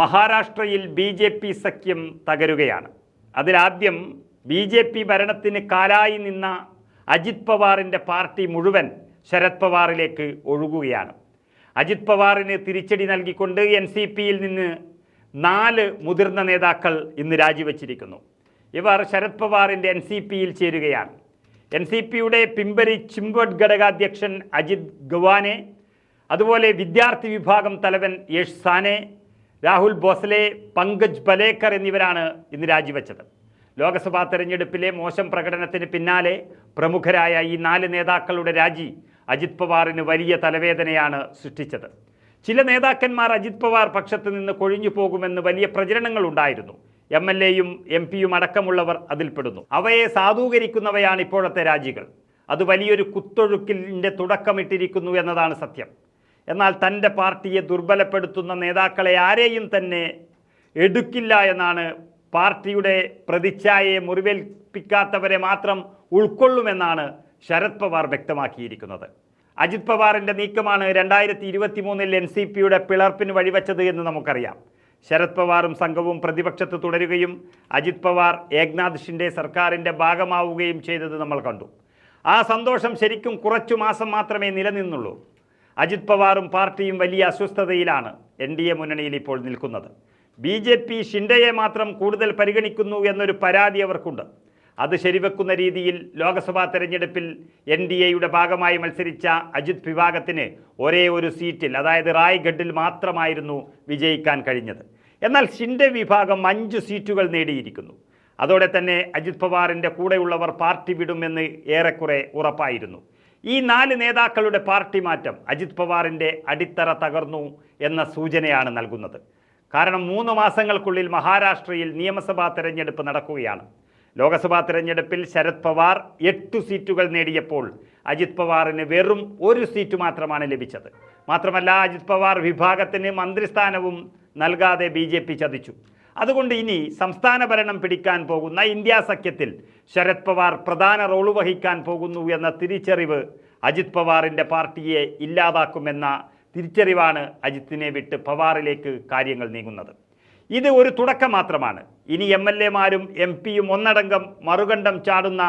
മഹാരാഷ്ട്രയിൽ B J P സഖ്യം തകരുകയാണ്. അതിലാദ്യം ബി ജെ പി ഭരണത്തിന് കാലായി നിന്ന അജിത് പവാറിന്റെ പാർട്ടി മുഴുവൻ ശരത് പവാറിലേക്ക് ഒഴുകുകയാണ്. അജിത് പവാറിന് തിരിച്ചടി നൽകിക്കൊണ്ട് എൻ സി പിയിൽ നിന്ന് നാല് മുതിർന്ന നേതാക്കൾ ഇന്ന് രാജിവെച്ചിരിക്കുന്നു. ഇവർ ശരത് പവാറിന്റെ എൻ സി പിയിൽ ചേരുകയാണ്. എൻ സി പിയുടെ പിമ്പരി ചിംബഡ് ഘടകാധ്യക്ഷൻ അജിത് ഗവാനെ അതുപോലെ വിദ്യാർത്ഥി വിഭാഗം തലവൻ യഷ് സാനെ രാഹുൽ ബോസ്ലെ പങ്കജ് ബലേക്കർ എന്നിവരാണ് ഇന്ന് രാജിവെച്ചത്. ലോക്സഭാ തെരഞ്ഞെടുപ്പിലെ മോശം പ്രകടനത്തിന് പിന്നാലെ പ്രമുഖരായ ഈ നാല് നേതാക്കളുടെ രാജി അജിത് പവാറിന് വലിയ തലവേദനയാണ് സൃഷ്ടിച്ചത്. ചില നേതാക്കന്മാർ അജിത് പവാർ പക്ഷത്ത് നിന്ന് കൊഴിഞ്ഞു പോകുമെന്ന് വലിയ പ്രചരണങ്ങൾ ഉണ്ടായിരുന്നു. എം എൽ എയും എം പിയും അടക്കമുള്ളവർ അതിൽപ്പെടുന്നു അവയെ സാധൂകരിക്കുന്നവയാണ് ഇപ്പോഴത്തെ രാജികൾ. അത് വലിയൊരു കുത്തൊഴുക്കിന്റെ തുടക്കമിട്ടിരിക്കുന്നു എന്നതാണ് സത്യം. എന്നാൽ തന്റെ പാർട്ടിയെ ദുർബലപ്പെടുത്തുന്ന നേതാക്കളെ ആരെയും തന്നെ എടുക്കില്ല എന്നാണ് പാർട്ടിയുടെ പ്രതിച്ഛായയെ മുറിവേൽപ്പിക്കാത്തവരെ മാത്രം ഉൾക്കൊള്ളുമെന്നാണ് ശരത് പവാർ വ്യക്തമാക്കിയിരിക്കുന്നത്. അജിത് പവാറിന്റെ നീക്കമാണ് രണ്ടായിരത്തി ഇരുപത്തി മൂന്നിൽ എൻ സി പിയുടെ പിളർപ്പിന് വഴിവെച്ചത് എന്ന് നമുക്കറിയാം. ശരത് പവാറും സംഘവും പ്രതിപക്ഷത്ത് തുടരുകയും അജിത് പവാർ ഏക്നാഥ് ഷിൻഡെ സർക്കാരിന്റെ ഭാഗമാവുകയും ചെയ്തത് നമ്മൾ കണ്ടു. ആ സന്തോഷം ശരിക്കും കുറച്ചു മാസം മാത്രമേ നിലനിന്നുള്ളൂ. അജിത് പവാറും പാർട്ടിയും വലിയ അസ്വസ്ഥതയിലാണ് എൻ ഡി എ മുന്നണിയിൽ ഇപ്പോൾ നിൽക്കുന്നത്. ബി ജെ പി ഷിൻഡയെ മാത്രം കൂടുതൽ പരിഗണിക്കുന്നു എന്നൊരു പരാതി അവർക്കുണ്ട്. അത് ശരിവെക്കുന്ന രീതിയിൽ ലോക്സഭാ തെരഞ്ഞെടുപ്പിൽ എൻ ഡി എയുടെ ഭാഗമായി മത്സരിച്ച അജിത് വിഭാഗത്തിന് ഒരേ ഒരു സീറ്റിൽ അതായത് റായ്ഗഡിൽ മാത്രമായിരുന്നു വിജയിക്കാൻ കഴിഞ്ഞത്. എന്നാൽ ഷിൻഡെ വിഭാഗം അഞ്ച് സീറ്റുകൾ നേടിയിരിക്കുന്നു. അതോടെ തന്നെ അജിത് പവാറിന്റെ കൂടെയുള്ളവർ പാർട്ടി വിടുമെന്ന് ഏറെക്കുറെ ഉറപ്പായിരുന്നു. ഈ നാല് നേതാക്കളുടെ പാർട്ടി മാറ്റം അജിത് പവാറിന്റെ അടിത്തറ തകർന്നു എന്ന സൂചനയാണ് നൽകുന്നത്. കാരണം മൂന്ന് മാസങ്ങൾക്കുള്ളിൽ മഹാരാഷ്ട്രയിൽ നിയമസഭാ തെരഞ്ഞെടുപ്പ് നടക്കുകയാണ്. ലോക്സഭാ തെരഞ്ഞെടുപ്പിൽ ശരത് പവാർ എട്ട് സീറ്റുകൾ നേടിയപ്പോൾ അജിത് പവാറിന് വെറും ഒരു സീറ്റ് മാത്രമാണ് ലഭിച്ചത്. മാത്രമല്ല അജിത് പവാർ വിഭാഗത്തിന് മന്ത്രിസ്ഥാനവും നൽകാതെ ബി ചതിച്ചു. അതുകൊണ്ട് ഇനി സംസ്ഥാന ഭരണം പിടിക്കാൻ പോകുന്ന ഇന്ത്യ സഖ്യത്തിൽ ശരത് പവാർ പ്രധാന റോൾ വഹിക്കാൻ പോകുന്നു എന്ന തിരിച്ചറിവ് അജിത് പവാറിന്റെ പാർട്ടിയെ ഇല്ലാതാക്കുമെന്ന തിരിച്ചറിവാണ് അജിത്തിനെ വിട്ട് പവാറിലേക്ക് കാര്യങ്ങൾ നീങ്ങുന്നത്. ഇത് ഒരു തുടക്കം മാത്രമാണ്. ഇനി എം എൽ എമാരും എം പിയും ഒന്നടങ്കം മറുകണ്ഠം ചാടുന്ന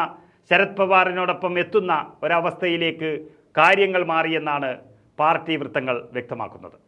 ശരത് പവാറിനോടൊപ്പം എത്തുന്ന ഒരവസ്ഥയിലേക്ക് കാര്യങ്ങൾ മാറിയെന്നാണ് പാർട്ടി വൃത്തങ്ങൾ വ്യക്തമാക്കുന്നത്.